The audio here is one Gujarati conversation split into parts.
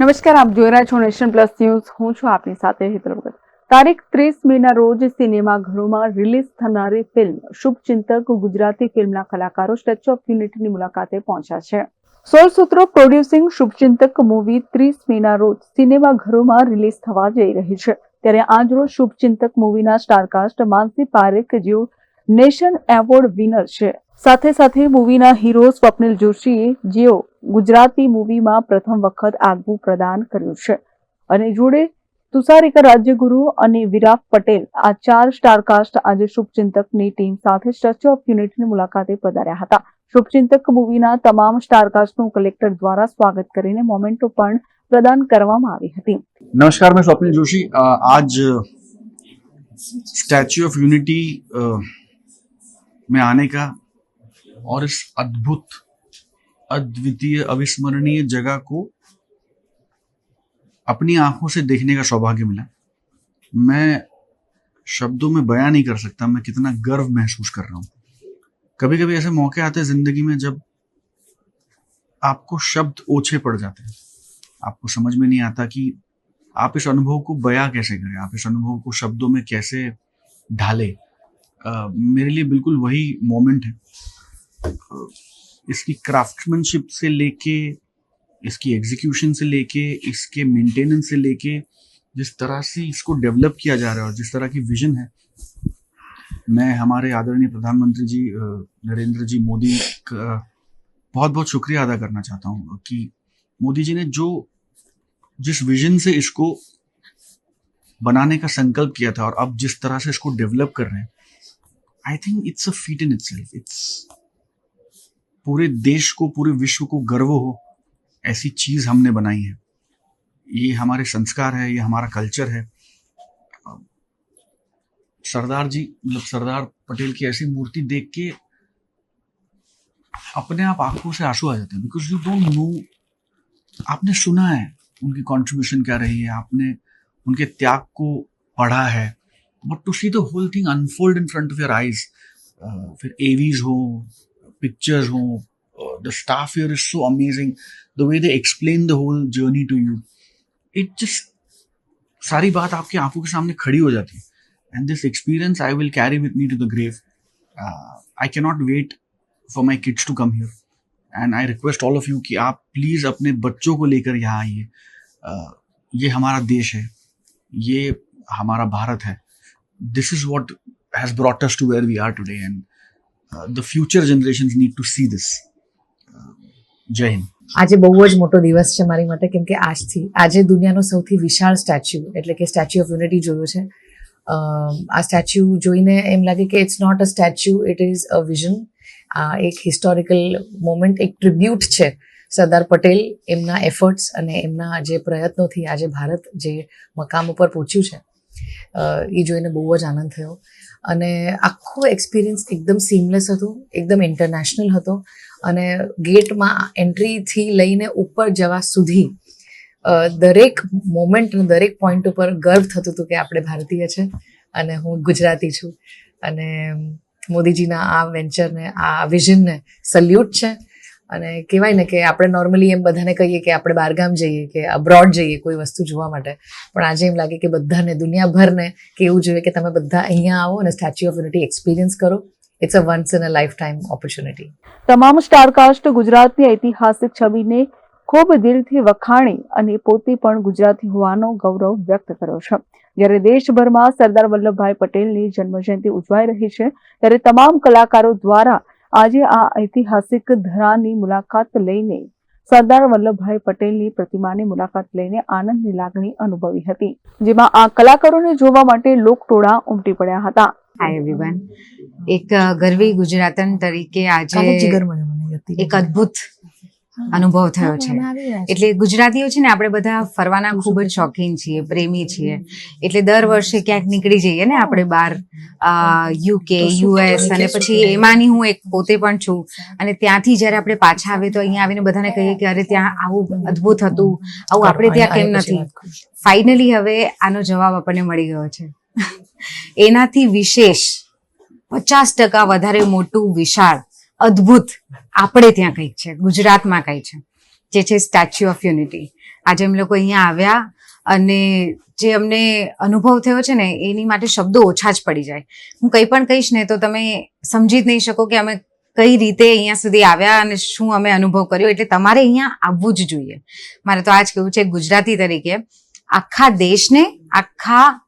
નમસ્કાર, આપ જોઈ રહ્યા છો નેશન પ્લસ ન્યૂઝ. હું છું આપની સાથે હિતલ ભગત. તારીખ ત્રીસ મેના રોજ સિનેમાઘરોમાં રિલીઝ થનારી ફિલ્મ શુભચિંતક ગુજરાતી ફિલ્મના કલાકારો સ્ટેચ્યુ ઓફ યુનિટીની મુલાકાતે પહોંચ્યા છે. સોળ સૂત્રો પ્રોડ્યુસિંગ શુભચિંતક મૂવી ત્રીસ મેના રોજ સિનેમાઘરોમાં રિલીઝ થવા જઈ રહી છે. ત્યારે આજરોજ શુભચિંતક મૂવીના સ્ટારકાસ્ટ માનસી પારેખ જેઓ નેશન એવોર્ડ વિનર છે. સાથે સાથે મૂવીના હીરો સ્વપ્નિલ જોશીએ જેઓ ગુજરાતી મૂવીમાં પ્રથમ વખત આગવું પ્રદાન કર્યું છે. અને જોડે તુષારિકા રાજ્યગુરુ અને વિરાગ પટેલ આ ચાર સ્ટારકાસ્ટ આજે શુભચિંતકની ટીમ સાથે સ્ટેચ્યુ ઓફ યુનિટની મુલાકાતે પધાર્યા હતા. શુભચિંતક મૂવીના તમામ સ્ટારકાસ્ટનું કલેક્ટર દ્વારા સ્વાગત કરીને મોમેન્ટો પણ પ્રદાન કરવામાં આવી હતી. નમસ્કાર, મેં સ્વપ્નિલ જોશી. આજ સ્ટેચ્યુ ઓફ યુનિટી મેં આને કા और इस अद्भुत, अद्वितीय, अविस्मरणीय जगह को अपनी आँखों से देखने का सौभाग्य मिला। मैं शब्दों में बयां नहीं कर सकता, मैं कितना गर्व महसूस कर रहा हूँ। कभी कभी ऐसे मौके आते हैं ज़िंदगी में जब आपको शब्द ओछे पड़ जाते हैं। आपको समझ में नहीं आता कि आप इस अनुभव को बयां कैसे करें, आप इस अनुभव को शब्दों में कैसे ढाले। मेरे लिए बिल्कुल वही मोमेंट है। इसकी क्राफ्टमैनशिप से लेके, इसकी एग्जीक्यूशन से लेके, इसके मेंटेनेंस से लेके, जिस तरह से इसको डेवलप किया जा रहा है और जिस तरह की विजन है। मैं, हमारे आदरणीय प्रधानमंत्री जी नरेंद्र जी, मोदी का बहुत बहुत शुक्रिया अदा करना चाहता हूँ कि मोदी जी ने जो, जिस विजन से इसको बनाने का संकल्प किया था और अब जिस तरह से इसको डेवलप कर रहे हैं I think it's a feat in itself it's पूरे देश को, पूरे विश्व को गर्व हो, ऐसी चीज़ हमने बनाई है। ये हमारे संस्कार है, ये हमारा कल्चर है। सरदार जी मतलब सरदार पटेल की ऐसी मूर्ति देख के अपने आप आँखों से आँसू आ जाते हैं। बिकॉज़ यू डोंट नो आपने सुना है उनकी कंट्रीब्यूशन क्या रही है, आपने उनके त्याग को पढ़ा है। But to see the whole thing unfold in front of your eyes फिर एवीज हो पिक्चर्स हो the staff here is so amazing the way they explain the whole journey to you it just सारी बात आपकी आँखों के सामने खड़ी हो जाती है। And this experience I will carry with me to the grave I cannot wait for my kids to come here and I request all of you कि आप प्लीज़ अपने बच्चों को लेकर यहाँ आइए। अ, ये हमारा देश है। ये हमारा भारत है। This is what has brought us to where we are today and the future generation need to see this. Uh, જય હિન્દ આજે બહુ જ મોટો દિવસ છે મારી માટે, કેમ કે આજથી, આજે દુનિયાનો સૌથી વિશાળ સ્ટેચ્યુ, એટલે કે સ્ટેચ્યુ ઓફ યુનિટી જોયો છે. આ સ્ટેચ્યુ જોઈને એમ લાગે કે it's not a statue it is a vision આ એક હિસ્ટોરિકલ મોમેન્ટ એક ટ્રિબ્યુટ છે સરદાર પટેલ એમના એફર્ટ્સ અને એમના જે પ્રયત્નોથી આજે ભારત જે મકામ ઉપર પહોંચ્યું છે. એ જોઈને બહુ જ આનંદ થયો. અને આખો એક્સપિરિયન્સ એકદમ સીમલેસ હતો, એકદમ ઇન્ટરનેશનલ હતો. અને ગેટમાં એન્ટ્રીથી લઈને ઉપર જવા સુધી દરેક મોમેન્ટ દરેક પોઈન્ટ ઉપર ગર્વ થતું હતું કે આપણે ભારતીય છે અને હું ગુજરાતી છું. અને મોદીજીના આ વેન્ચરને આ વિઝનને સલ્યુટ છે. અને કહેવાય ને કે આપણે નોર્મલી એમ બધાને કહીએ કે આપણે બહારગામ જઈએ કે અબ્રોડ જઈએ કોઈ વસ્તુ જોવા માટે. પણ આજે એમ લાગે કે બધાને, દુનિયાભરને કેવું જોઈએ કે તમે બધા અહીંયા આવો અને સ્ટેચ્યુ ઓફ યુનિટી એક્સપિરિયન્સ કરો. It's a once in a lifetime opportunity તમામ સ્ટારકાસ્ટ ગુજરાતની ઐતિહાસિક છબીને ખૂબ દિલથી વખાણી અને પોતે પણ ગુજરાતી હોવાનો ગૌરવ વ્યક્ત કર્યો છે. જ્યારે દેશભરમાં સરદાર વલ્લભભાઈ પટેલની જન્મજયંતિ ઉજવાઈ રહી છે, ત્યારે તમામ કલાકારો દ્વારા આજે આ ઐતિહાસિક ધરાની મુલાકાત લઈને સરદાર વલ્લભભાઈ પટેલની પ્રતિમાની મુલાકાત લઈને આનંદની લાગણી અનુભવી હતી જેમાં આ કલાકારોને જોવા માટે લોકટોળા ઉમટી પડ્યા હતા હાય એવરીવન એક ગરવી ગુજરાતન તરીકે આજે. એક અદ્ભુત અનુભવ થયો છે. એટલે ગુજરાતીઓ છે ને આપણે બધા ફરવાના ખૂબ જ શોખીન છીએ પ્રેમી છીએ. એટલે દર વર્ષે ક્યાંક નીકળી જઈએ ને આપણે બહાર યુકે યુએસ અને પછી એમાંની હું એક પોતે પણ છું. અને ત્યાંથી જ્યારે આપણે પાછા આવે તો અહીંયા આવીને બધાને કહીએ કે અરે ત્યાં આવું અદ્ભુત હતું. આવું આપણે ત્યાં કેમ નથી? ફાઇનલી હવે આનો જવાબ આપણને મળી ગયો છે. એનાથી વિશેષ પચાસ ટકા વધારે મોટું વિશાળ અદ્ભુત આપણે ત્યાં કંઈક છે, ગુજરાતમાં કંઈક છે, જે છે સ્ટેચ્યુ ઓફ યુનિટી આજે અમે લોકો અહીંયા આવ્યા અને જે અમને અનુભવ થયો છે ને, એની માટે શબ્દો ઓછા જ પડી જાય. હું કંઈ પણ કહીશ ને, તો તમે સમજી જ નહીં શકો કે અમે કઈ રીતે અહીંયા સુધી આવ્યા અને શું અમે અનુભવ કર્યો. એટલે તમારે અહીંયા આવવું જ જોઈએ. મારે તો આ જ કહેવું છે, ગુજરાતી તરીકે આખા દેશને, આખા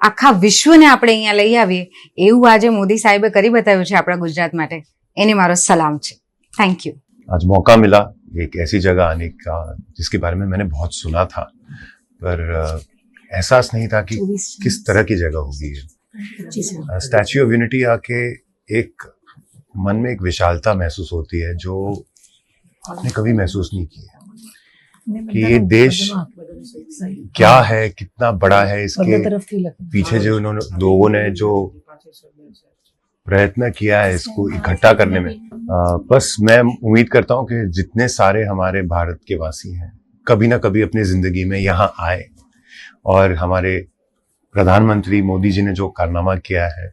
આખા વિશ્વને આપણે અહીંયા લઈ આવીએ. એવું આજે મોદી સાહેબે કરી બતાવ્યું છે આપણા ગુજરાત માટે. એને મારો સલામ છે. थैंक यू आज मौका मिला एक ऐसी जगह आने का जिसके बारे में मैंने बहुत सुना था पर एहसास नहीं था कि किस तरह की जगह होगी ये। स्टैच्यू ऑफ़ यूनिटी आके एक मन में एक विशालता महसूस होती है जो आपने कभी महसूस नहीं की है। कि ये देश क्या है कितना बड़ा है इसके पीछे जो इन्होंने लोगों ने जो प्रयत्न किया है इसको इकट्ठा करने में अ, बस मैं उम्मीद करता हूँ कि जितने सारे हमारे भारत के वासी हैं कभी ना कभी अपनी ज़िंदगी में यहाँ आए। और हमारे प्रधानमंत्री मोदी जी ने जो कारनामा किया है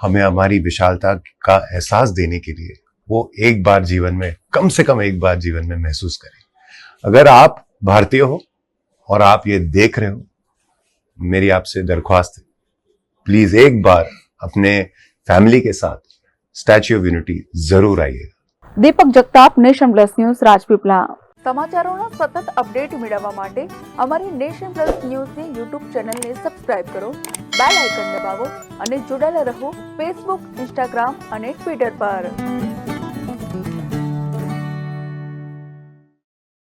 हमें हमारी विशालता का एहसास देने के लिए वो एक बार जीवन में कम से कम एक बार जीवन में महसूस करें। अगर आप भारतीय हो और आप ये देख रहे हो मेरी आपसे दरख्वास्त है। प्लीज़ एक बार अपने फैमिली के साथ स्टैच्यू ऑफ यूनिटी जरूर आइएगा Deepak Jagtap nation plus news Rajpipla સમાચારોના સતત અપડેટ મેળવવા માટે અમારી નેશન પ્લસ ન્યૂઝની યુટ્યુબ ચેનલને સબસ્ક્રાઇબ કરો બેલ આઇકન દબાવો અને જોડાયેલા રહો ફેસબુક ઇન્સ્ટાગ્રામ અને ટ્વિટર પર